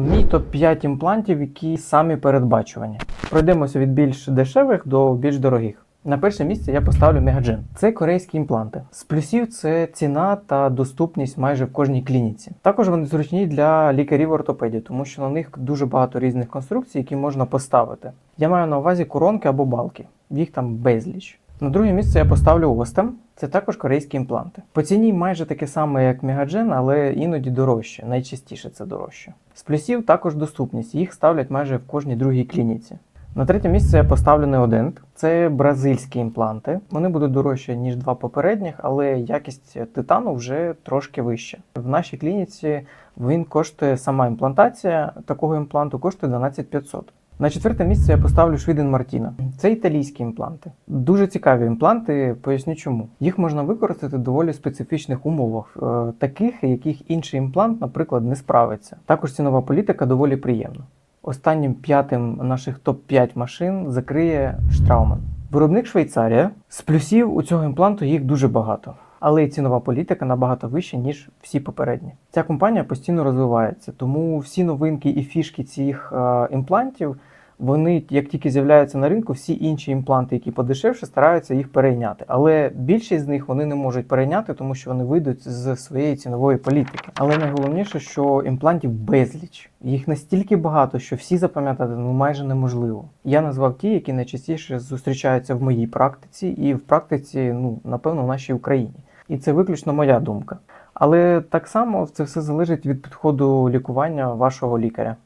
Мій топ-5 імплантів, які самі передбачувані. Пройдемося від більш дешевих до більш дорогих. На перше місце я поставлю Мегаджен. Це корейські імпланти. З плюсів це ціна та доступність майже в кожній клініці. Також вони зручні для лікарів ортопедів, тому що на них дуже багато різних конструкцій, які можна поставити. Я маю на увазі коронки або балки. Їх там безліч. На друге місце я поставлю Остем. Це також корейські імпланти. По ціні майже таке саме, як Мегаджен, але іноді дорожче. Найчастіше це дорожче. З плюсів також доступність. Їх ставлять майже в кожній другій клініці. На третє місце я поставлю Неодент. Це бразильські імпланти. Вони будуть дорожчі, ніж два попередніх, але якість титану вже трошки вища. В нашій клініці він коштує сама імплантація такого імпланту коштує 12500. На четверте місце я поставлю Швіден Мартіна. Це італійські імпланти. Дуже цікаві імпланти, поясню чому. Їх можна використати в доволі специфічних умовах, е, таких, яких інший імплант, наприклад, не справиться. Також цінова політика доволі приємна. Останнім п'ятим наших топ-5 машин закриє Штрауман. Виробник Швейцарія. З плюсів у цього імпланту їх дуже багато. Але і цінова політика набагато вища, ніж всі попередні. Ця компанія постійно розвивається, тому всі новинки і фішки цих е, імплантів, вони, як тільки з'являються на ринку, всі інші імпланти, які подешевше, стараються їх перейняти. Але більшість з них вони не можуть перейняти, тому що вони вийдуть з своєї цінової політики. Але найголовніше, що імплантів безліч. Їх настільки багато, що всі запам'ятати ну майже неможливо. Я назвав ті, які найчастіше зустрічаються в моїй практиці, і в практиці, ну напевно, в нашій Україні. І це виключно моя думка. Але так само це все залежить від підходу лікування вашого лікаря.